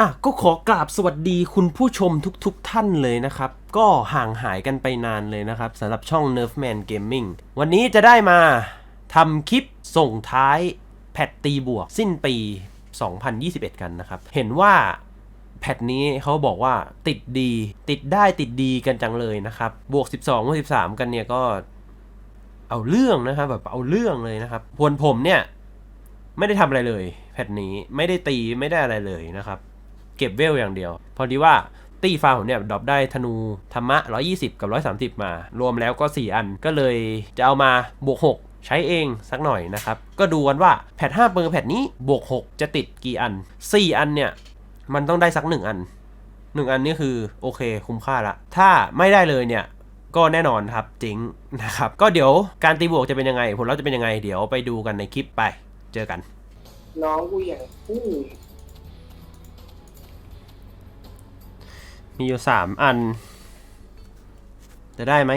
อะก็ขอกราบสวัสดีคุณผู้ชมทุกๆทท่านเลยนะครับ ก็ห่างหายกันไปนานเลยนะครับสำหรับช่อง Nerfman Gaming วันนี้จะได้มาทำคลิปส่งท้ายแพทตีบวก สิ้นปี 2021 กันนะครับ เห็นว่าแพทนี้เขาบอกว่าติดดี ติดได้ติดดีกันจังเลยนะครับ บวก 12บวก13 กันเนี่ยก็เอาเรื่องนะครับแบบเอาเรื่องเลยนะครับพวนผมเนี่ยไม่ได้ทำอะไรเลย แพทนี้ไม่ได้ตีไม่ได้อะไรเลยนะครับ เก็บเวลอย่างเดียว พอดีว่าตีฟ้าผมเนี่ยดรอปได้ธนูธรรมะ 120 กับ 130 มา รวมแล้วก็ 4 อันก็เลยจะเอามาบวก 6 ใช้เองสักหน่อยนะครับ ก็ดูกันว่าแพท5เปอร์แพทนี้บวก 6 จะติดกี่อัน 4 อันเนี่ย มันต้องได้สัก 1 อัน 1 อันนี่คือโอเคคุ้มค่าละ ถ้าไม่ได้เลยเนี่ยก็แน่นอนครับจริงนะครับ ก็เดี๋ยวการตีบวกจะเป็นยังไง ผลลัพธ์จะเป็นยังไง เดี๋ยวไปดูกันในคลิปไปเจอกัน น้องกูอย่างผู้ มีอยู่สามอัน จะได้ไหม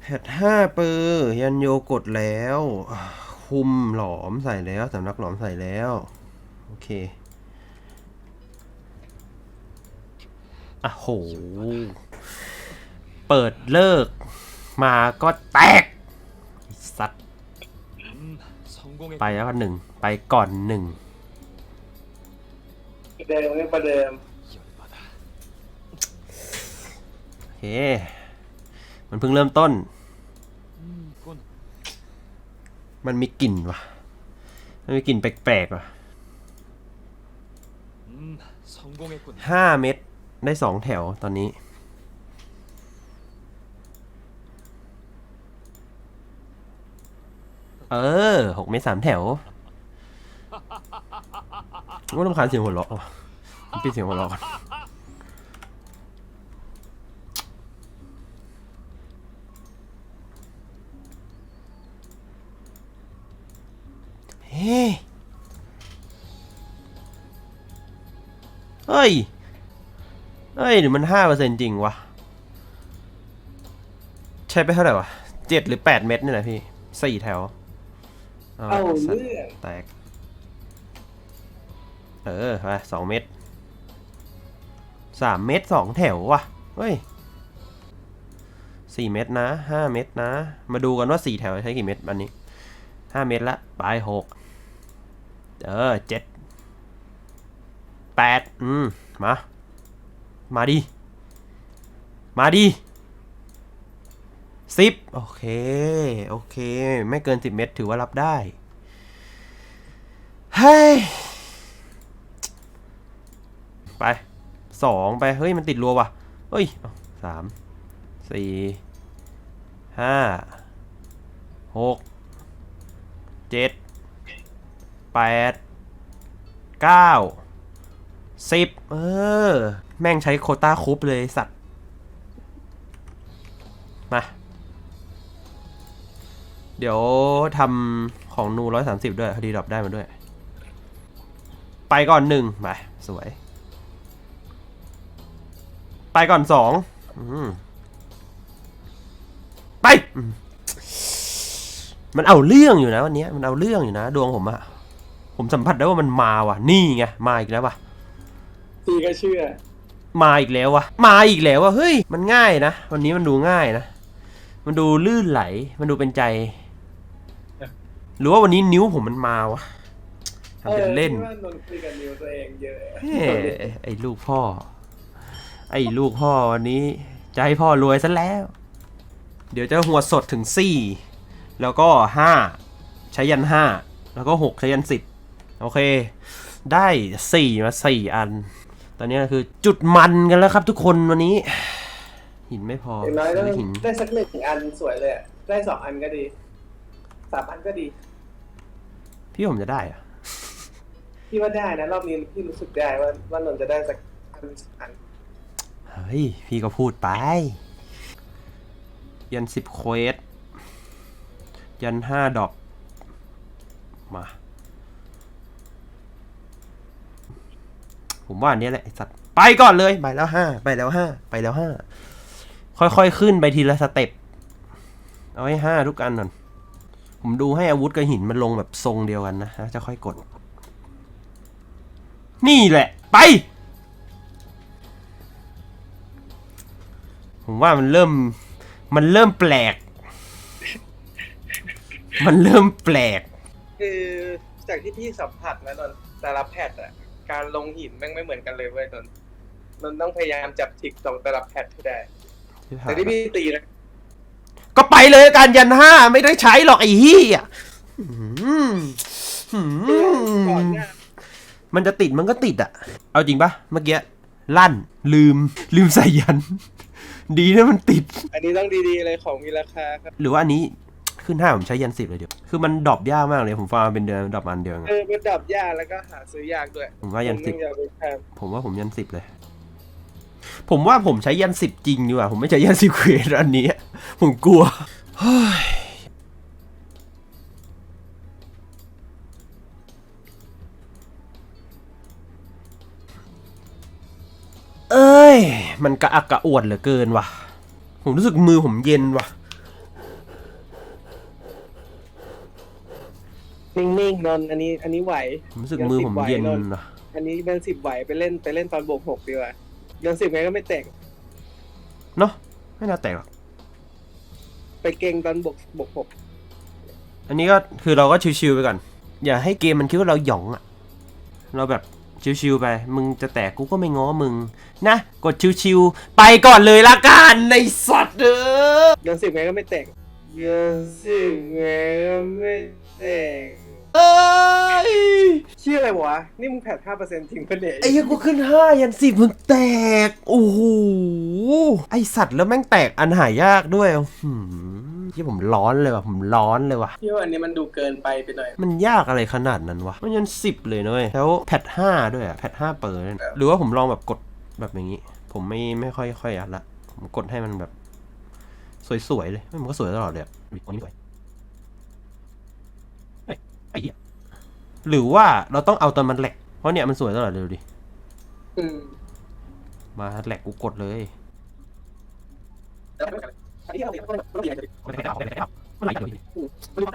แพทห้าเปอร์ยันโยกดแล้ว คุมหลอมใส่แล้วสำนักหลอมใส่แล้ว โอเค อะโห เปิดเลิกมาก็แตก ไปแล้วก็หนึ่งไปก่อนหนึ่งเดิมเรื่ประเดิมโอเค มันเพิ่งเริ่มต้น มันมีกลิ่นวะมันมีกลิ่นแปลกๆวะห้าเม็ดได้สองแถวตอนนี้ เออหกเม็ดสามแถวว่าต้องคานเสียงหัวเราะปิดเสียงหัวเราะก่อนเฮ้ยเฮ้ย เฮ้ยหรือมันห้าเปอร์เซ็นจริงวะ ใช้ไปเท่าไหร่วะเจ็ดหรือแปดเม็ดนี่แหละพี่สี่แถว เอาสัตว์เรื่องแตก เออไปสองเม็ดสามเม็ดสองแถววะเฮ้ยสี่เม็ดนะห้าเม็ดนะ มาดูกันว่าสี่แถวใช้กี่เม็ดอันนี้ห้าเม็ดละไปหกเออเจ็ดแปดอืม มา มาดิ มาดิ สิบโอเค โอเค ไม่เกินสิบเม็ดถือว่ารับได้ เฮ้ย ไปสองไป เฮ้ย มันติดรัวว่ะ เฮ้ยสามสี่ห้าหกเจ็ดแปดเก้าสิบเออ แม่งใช้โคต้าคุปเลยสัตว์ มา เดี๋ยวทำของนูร้อยสามสิบด้วยพอดีดรอปได้มาด้วย ไปก่อนหนึ่งไปสวย ไปก่อนสองอืมไปอืมมันเอาเรื่องอยู่นะวันเนี้ยมันเอาเรื่องอยู่นะ ดวงผมอะผมสัมผัสได้ว่ามันมาว่ะ นี่ไงมาอีกแล้วว่ะพี่ก็เชื่อ มาอีกแล้ววะมาอีกแล้ววะเฮ้ย มันง่ายนะ วันนี้มันดูง่ายนะ มันดูลื่นไหล มันดูเป็นใจ หรือว่าวันนี้นิ้วผมมันมาวะทำเป็นเล่นออพี่ว่านนท์คุยกับนิวตัวเองเยอะเฮ้ไอ้ลูกพ่อ ไอ้ลูกพ่อวันนี้จะให้พ่อรวยซะแล้ว เดี๋ยวจะหัวสดถึงสี่แล้วก็ห้าใช้ยันห้าแล้วก็หกใช้ยันสิบโอเค ได้สี่มาสี่อัน ตอนนี้คือจุดมันกันแล้วครับทุกคนวันนี้ หินไม่พออย่างน้อยก็ซื้อหินได้สักหนึ่งอันสวยเลยอะได้สองอันก็ดีสามอันก็ดี พี่ผมจะได้เหรอะพี่ว่าได้นะรอบนี้พี่รู้สึกได้ว่าว่านนท์จะได้สักอันสองอันเฮ้ย พี่ก็พูดไป ยันสิบเควส ยันห้าดอก มา ผมว่าอันนี้แหละไอ้สัตว์ ไปก่อนเลย ไปแล้วห้าไปแล้วห้าไปแล้วห้าค่อยๆขึ้นไปทีละสเต็ปไปเอาให้ห้าทุกอันก่อน ผมดูให้อาวุธกับหินมันลงแบบทรงเดียวกันนะแล้วจะค่อยกด นี่แหละ ไป ผมว่ามันเริ่ม มันเริ่มแปลก มันเริ่มแปลก คือจากที่พี่สัมผัสนะนนท์แต่ละแพทอะการลงหินแม่งไม่เหมือนกันเลยเว้ยนนท์นนท์ต้องพยายามจับทิกตรงแต่ละแพทให้ได้แต่ที่พี่ตีนะ ก็ไปเลยการยันห้าไม่ได้ใช้หรอกไอ้เหี้ยอืมอืมก่อนเนี่ยมันจะติดมันก็ติดอะเอาจริงปะเมื่อกี้ลั่น ลืม ลืมใส่ยัน ดีนะมันติด อันนี้ต้องดีๆเลยของมีราคาครับ หรือว่าอันนี้ขึ้นห้าผมใช้ยันสิบเลยเดียว คือมันดรอปยากมากเลย ผมฟาร์มเป็นเดือนดรอปอันเดียวไงเออมันดับยากแล้วก็หาซื้อยากด้วยผมว่ายันสิบผมอยากไปทผมว่าผมยันสิบเลย ผมว่าผมใช้ยันสิบจริงดีกว่าผมไม่ใช้ยันสิบเควสอันนี้ ผมกลัวเฮ้ยเอ้ย มันกระอักกระอ่วนเหลือเกินว่ะ ผมรู้สึกมือผมเย็นว่ะำนิ่งๆนนท์อันนี้ อันนี้ไหวผมรู้สึกมือผมเย็นยังสิบไหวนนว่ะอันนี้เป็นสิบไหวไปเล่นไปเล่นตอนบวกหกดีกว่า ยังสิบไงก็ไม่แตก เนาะไม่น่าแตกหรอก ไปเก่งตอนบวกบวกหกอันนี้ก็คือเราก็ชิวๆไปก่อน อย่าให้เกมมันคิดว่าเราหยองอะเราแบบชิวๆไป มึงจะแตกกูก็ไม่ง้อมึง นะ กดชิวๆไปก่อนเลยละกันในสัตว์เออยังสิบไงก็ไม่แตกยังสิบไงก็ไม่แตก เอ้ยเชื่ออะไรวะ นี่มึงแผดห้าเปอร์เซ็นต์ทิ้งไปเลยไอ้เหี้ยังกูขึ้นห้ายันสิบมึงแตก โอ้โห ไอสัตว์แล้วแม่งแตกอันหายากด้วยหืมที่ผมร้อนเลยว่ะ ผมร้อนเลยว่ะพี่ว่าอันนี้มันดูเกินไปไปหน่อย มันยากอะไรขนาดนั้นวะ มันยันสิบเลยนะเว้ย แล้วแพทห้าด้วยอะแพทห้าเปิดเลยหรือว่าผมลองแบบกดแบบอย่างนี้ ผมไม่ไม่ค่อยค่อยอัดละ ผมกดให้มันแบบ สวยๆเลยไม่มันก็สวยตลอดเลยอะอุ๊ยอันนี้สวย เฮ้ยไอ้เหี้ยหรือว่าเราต้องเอาตอนมันแหลกเพราะเนี่ยมันสวยตลอดเลยดูดิ อืมมาแหลกกูกดเลยแล้วไม่เป็นไรอันนี้เราเรียนเราเรียนมันไหลเลยมันไหลเลยไม่รู้ว่า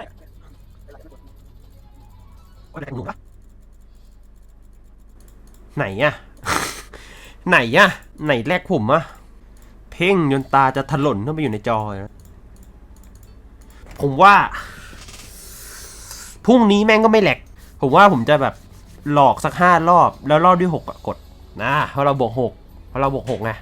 มันไหลหนูปะไหนอะไหนอะไหนแรกผมอะเพ่งจนตาจะถลนเข้าไปอยู่ในจอเลยนะผมว่า พรุ่งนี้แม่งก็ไม่แหลก ผมว่าผมจะแบบหลอกสักห้ารอบ แล้วรอบที่หกกดนะเพราะเราบวกหกเพราะเราบวกหกไง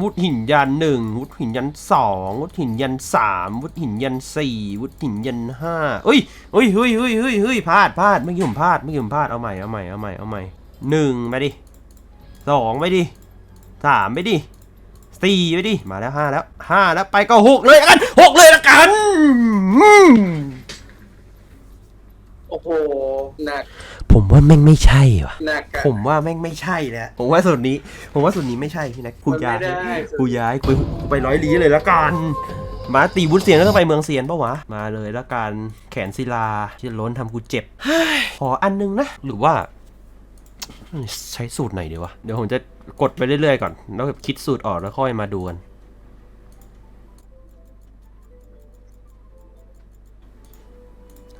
วุฒหินยันหนึ่งวุฒหินยันสองวุฒหินยันสามวุฒหินยันสี่วุฒหินยันห้าเอ้ยเฮ้ยเฮ้ยเฮ้ยเฮ้ยเฮ้ยพลาดพลาดเมื่อกี้ผมพลาดเมื่อกี้ผมพลาดเอาใหม่เอาใหม่เอาใหม่เอาใหม่หนึ่งไปดิสองไปดิสามไปดิสี่ไปดิมาแล้วห้าแล้วห้าแล้วไปก็หกเลยละกันหกเลยละกันอืม โอ้โห หนัก ผมว่าแม่งไม่ใช่ว่ะ หนักอะผมว่าแม่งไม่ใช่แล้วผมว่าส่วนนี้ ผมว่าส่วนนี้ไม่ใช่พี่นะกูมันย้ายไม่ได้ กูย้ายกูไปร้อยลี้เลยละกันมาตีบุญเสียนก็ต้องไปเมืองเซียนปะวะมาเลยละกันแขนศิลาที่ล้นทำกูเจ็บขออันนึงนะหรือว่า ใช้สูตรไหนดีวะเดี๋ยวผมจะกดไปเรื่อยๆก่อน แล้วแบบคิดสูตรออกแล้วค่อยมาดูกัน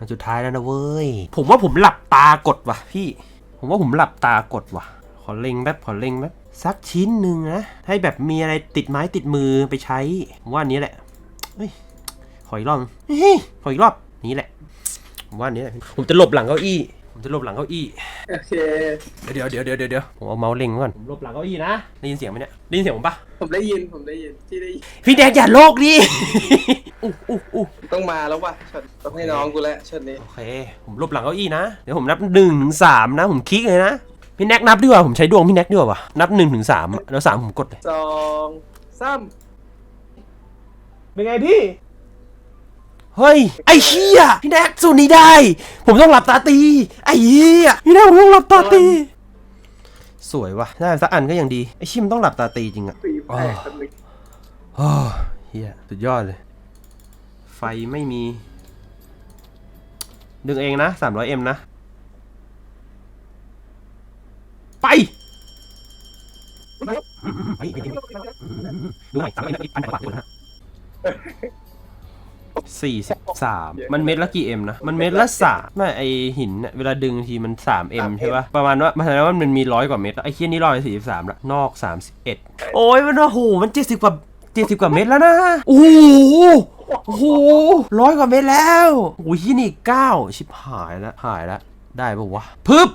อันสุดท้ายแล้วนะเว้ย ผมว่าผมหลับตากดว่ะพี่ ผมว่าผมหลับตากดว่ะ ขอเล็งแป๊บขอเล็งแป๊บสักชิ้นหนึ่งนะ ให้แบบมีอะไรติดไม้ติดมือไปใช้ผมว่าอันนี้แหละเฮ้ยขออีกรอบเฮ้ยขออีกรอบนี้แหละผมว่าอันนี้แหละผมจะหลบหลังเก้าอี้ ผมจะหลบหลังเก้าอี้ โอเค เดี๋ยวเดี๋ยวเดี๋ยวเดี๋ยวเดี๋ยวผมเอาเมาส์เล็งไว้ก่อน ผมหลบหลังเก้าอี้นะ ได้ยินเสียงไหมเนี่ย ได้ยินเสียงผมปะผมได้ยิน ผมได้ยิน ที่ได้ยิน พี่แดงอย่าโลกดิ อู้อู้อู้ต้องมาแล้วว่ะช็อตต้องให้น้องกูแล้วช็อตนี้ โอเค ผมหลบหลังเก้าอี้นะ เดี๋ยวผมนับหนึ่งถึงสามนะ ผมคลิกเลยนะ พี่แน็กนับดีกว่า ผมใช้ดวงพี่แน็กดีกว่าวะนับหนึ่งถึงสามแล้วสามผมกดเลยสองสามเป็นไงพี่ เฮ้ย ไอ้เหี้ยพี่แน็กสูตรนี้ได้ ผมต้องหลับตาตี ไอ้เหี้ยพี่แน็กผมต้องหลับตาตี สวยว่ะได้สักอันก็ยังดี ไอ้ชิมนต้องหลับตาตีจริงอะสี่แปดคนหนึ่งโอ้เฮียสุดยอดเลย ไฟไม่มี ดึงเองนะ 300M นะ ไป ดูหน่อยสามร้อยอันกว่าคนนะ 43 มันเม็ดละกี่เอ็มนะ มันเม็ดละสามไม่ไอหินเนี่ยเวลาดึงทีมัน3เอ็มใช่ปะประมาณว่ามันแสดงว่ามันมีร้อยกว่าเม็ดไอ้เคียนี่ร้อยสี่สิบสามละนอก 31 โอ้ยมันโอ้โหมัน70กว่า70กว่าเม็ดแล้วนะ โอ้โหโอ้โหร้อยกว่าเม็ดแล้วโอ้ยที่นี่เก้าชิบหายแล้วหายแล้วได้ปะวะ พึบ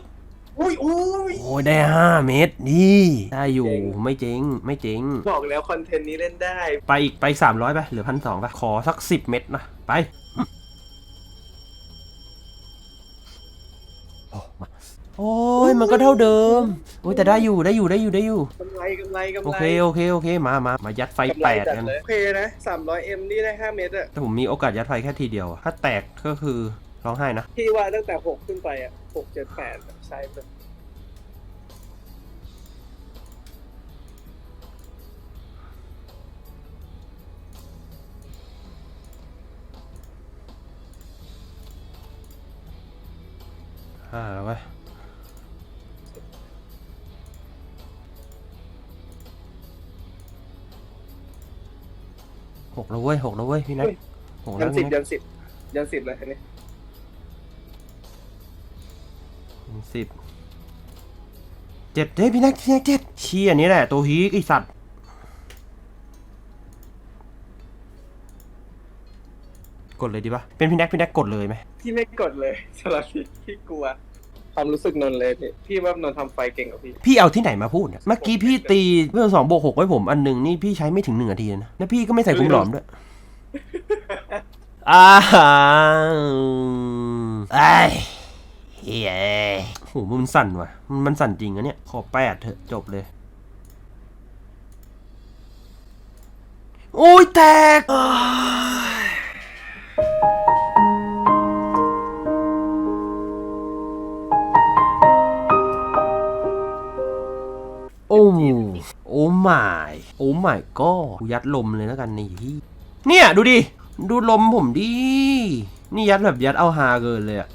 อุ้ยอุ้ยโอ้ยได้ห้าเม็ดนี่ได้อยู่ไม่เจ๊งไม่เจ๊งบอกแล้วคอนเทนต์นี้เล่นได้ ไปอีกไปสามร้อยไปเหลือพันสองไปขอสักสิบเม็ดนะไปโอ้มาโอ้ยมันก็เท่าเดิมโอ้ยแต่ได้อยู่ได้อยู่ได้อยู่ได้อยู่กำไรกำไรกำไรโอเคโอเคโอเคมามามายัดไฟกำไรแปดจัดกันเลยโอเคนะสามร้อยเอ็มนี่ได้ห้าเมตรอะแต่ผมมีโอกาสยัดไฟแค่ทีเดียวอะถ้าแตกก็คือร้องไห้นะพี่ว่าตั้งแต่หกขึ้นไปอะหกเจ็ดแปด อะใช่เลยห้าแล้วเว้ยหกแล้วเว้ยหกแล้วเว้ยพี่นัทหกแล้ยัวนสิบพี่ยันัทนสิบยันสิบเลยอันนี้ สิบเจ็ดเฮ้ยพี่นัทพี่นัทเจ็ดเชี่ยนี่แหละ ตัวฮีกไอสัตว์กดเลยดีปะเป็นพี่แนักพี่แนักกดเลยไหมพี่ไม่กดเลยสำหรับพี่พี่กลัวความรู้สึกนนท์เลยพี่พี่ว่านนท์ทำไฟเก่งกว่าพี่ พี่เอาที่ไหนมาพูดเนี่ยเมื่อกี้พี่ตีเพื่อสองบวกหกไว้ผมอันหนึ่งนี่พี่ใช้ไม่ถึงหนึ่งนาทีนะแล้วพี่ก็ไม่ใส่คุ้มหลอมด้วยอ้าวไอ้ เฮ้ยโหมันสั่นว่ะมันมันสั่นจริงอะเนี่ย ขอแปดเถอะจบเลย โอ้ยแตกโอ้โอ้หมายโอ้หมายก็ยัดลมเลยแล้วกันนี่พี่เนี่ย ดูดิ ดูลมผมดิ นี่ยัดแบบยัดเอาฮาเกินเลยอะ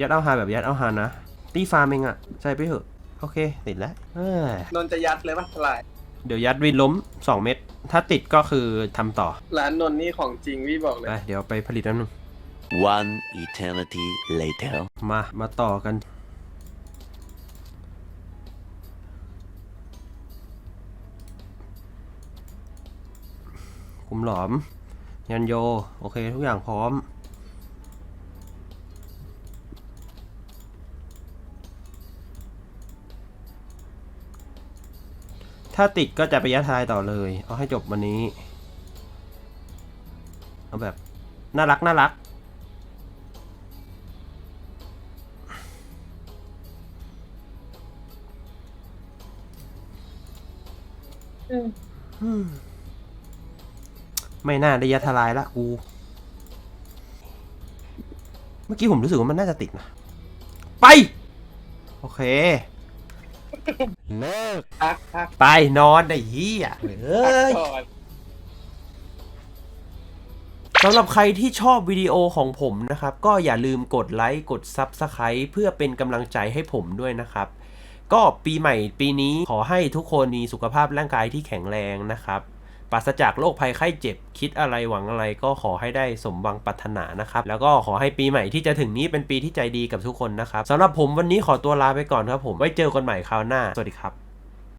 ยัดเอาฮาแบบยัดเอาฮานะตีฟาร์มเองอะใช่ไปเถอะ โอเค ติดแล้วเอ้ยนนท์จะยัดเลยปะทลายเดี๋ยวยัดวินล้ม 2 เม็ดถ้าติดก็คือทำต่อร้านนนท์นี่ของจริงพี่บอกเลยไปเดี๋ยวไปผลิตน้ำนึง One eternity later. มา มาต่อกันกลุ่มหลอม ยันโย โอเค ทุกอย่างพร้อม ถ้าติดก็จะไปยัดทายต่อเลย เอาให้จบวันนี้ เอาแบบ น่ารักน่ารัก อืมไม่น่าได้ยัดทลายละกู เมื่อกี้ผมรู้สึกว่ามันน่าจะติดนะ ไป โอเค เลิก พักพักไปนอนไอ้เหี้ยเอ้ย ก่อนสำหรับใครที่ชอบวิดีโอของผมนะครับ ก็อย่าลืมกดไลค์กด Subscribe เพื่อเป็นกำลังใจให้ผมด้วยนะครับ ก็ปีใหม่ปีนี้ขอให้ทุกคนมีสุขภาพร่างกายที่แข็งแรงนะครับ ปราศจากโรคภัยไข้เจ็บ คิดอะไรหวังอะไรก็ขอให้ได้สมหวังปรารถนานะครับ แล้วก็ขอให้ปีใหม่ที่จะถึงนี้เป็นปีที่ใจดีกับทุกคนนะครับสำหรับผมวันนี้ขอตัวลาไปก่อนครับผมไว้เจอกันใหม่คราวหน้าสวัสดีครับ